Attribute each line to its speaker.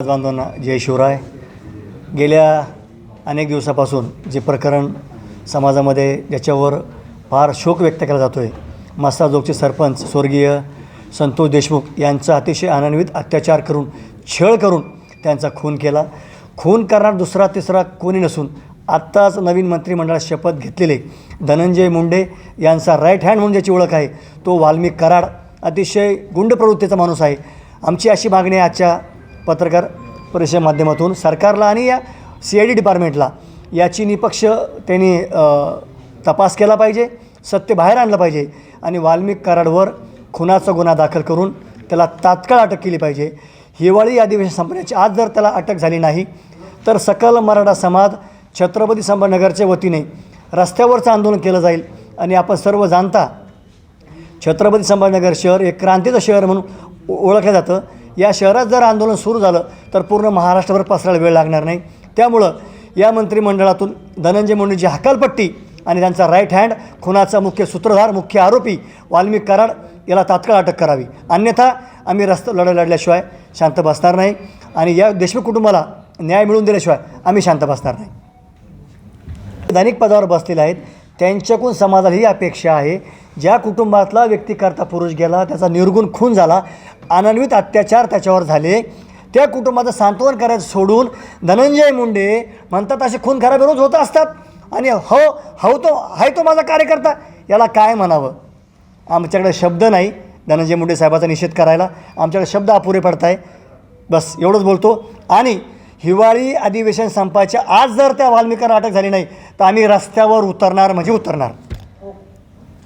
Speaker 1: बांधवांना जय शिवराय. गेल्या अनेक दिवसापासून जे प्रकरण समाजामध्ये ज्याच्यावर फार शोक व्यक्त केला जातो आहे मस्ताजोगचे सरपंच स्वर्गीय संतोष देशमुख यांचा अतिशय अनन्वित अत्याचार करून छळ करून त्यांचा खून केला. खून करणार दुसरा तिसरा कोणी नसून आत्ताच नवीन मंत्रिमंडळात शपथ घेतलेले धनंजय मुंडे यांचा राईट हँड म्हणून ज्याची ओळख आहे तो वाल्मिक कराड अतिशय गुंड प्रवृत्तीचा माणूस आहे. आमची अशी मागणी आहे आजच्या पत्रकार परिषद माध्यमातून सरकारला आणि या सी आय डी डिपार्टमेंटला याची निपक्ष त्यांनी तपास केला पाहिजे सत्य बाहेर आणलं पाहिजे आणि वाल्मिक कराडवर खुनाचा गुन्हा दाखल करून त्याला तात्काळ अटक केली पाहिजे. हिवाळी अधिवेशन संपण्याची आज जर त्याला अटक झाली नाही तर सकल मराठा समाज छत्रपती संभाजीनगरच्या वतीने रस्त्यावरचं आंदोलन केलं जाईल आणि आपण सर्व जाणता छत्रपती संभाजीनगर शहर एक क्रांतीचं शहर म्हणून ओळखलं जातं. या शहरात जर आंदोलन सुरू झालं तर पूर्ण महाराष्ट्रभर पसरायला वेळ लागणार नाही. त्यामुळं या मंत्रिमंडळातून धनंजय मुंडेची हकालपट्टी आणि त्यांचा राईट हँड खुनाचा मुख्य सूत्रधार मुख्य आरोपी वाल्मिक कराड याला तात्काळ अटक करावी. अन्यथा आम्ही रस्ता लढा लढल्याशिवाय शांत बसणार नाही आणि या देशमुख कुटुंबाला न्याय मिळवून दिल्याशिवाय आम्ही शांत बसणार नाही. दैनिक पदावर बसलेले आहेत. त्यांच्याकडून समाजाला ही अपेक्षा आहे. ज्या कुटुंबातला व्यक्ती करता पुरुष गेला त्याचा निर्गुण खून झाला अनन्वित अत्याचार त्याच्यावर झाले. त्या कुटुंबाचं सांत्वन करायचं सोडून धनंजय मुंडे म्हणतात असे खून खराब रोज होत असतात. आणि हो हो तो आहे तो माझा कार्यकर्ता. याला काय म्हणावं? आमच्याकडे शब्द नाही. धनंजय मुंडे साहेबाचा निषेध करायला आमच्याकडे शब्द अपुरे पडत आहे बस एवढंच बोलतो. आणि हिवाळी अधिवेशन संपायच्या आज जर त्या वाल्मिकांना अटक झाली नाही तर आम्ही रस्त्यावर उतरणार म्हणजे उतरणार.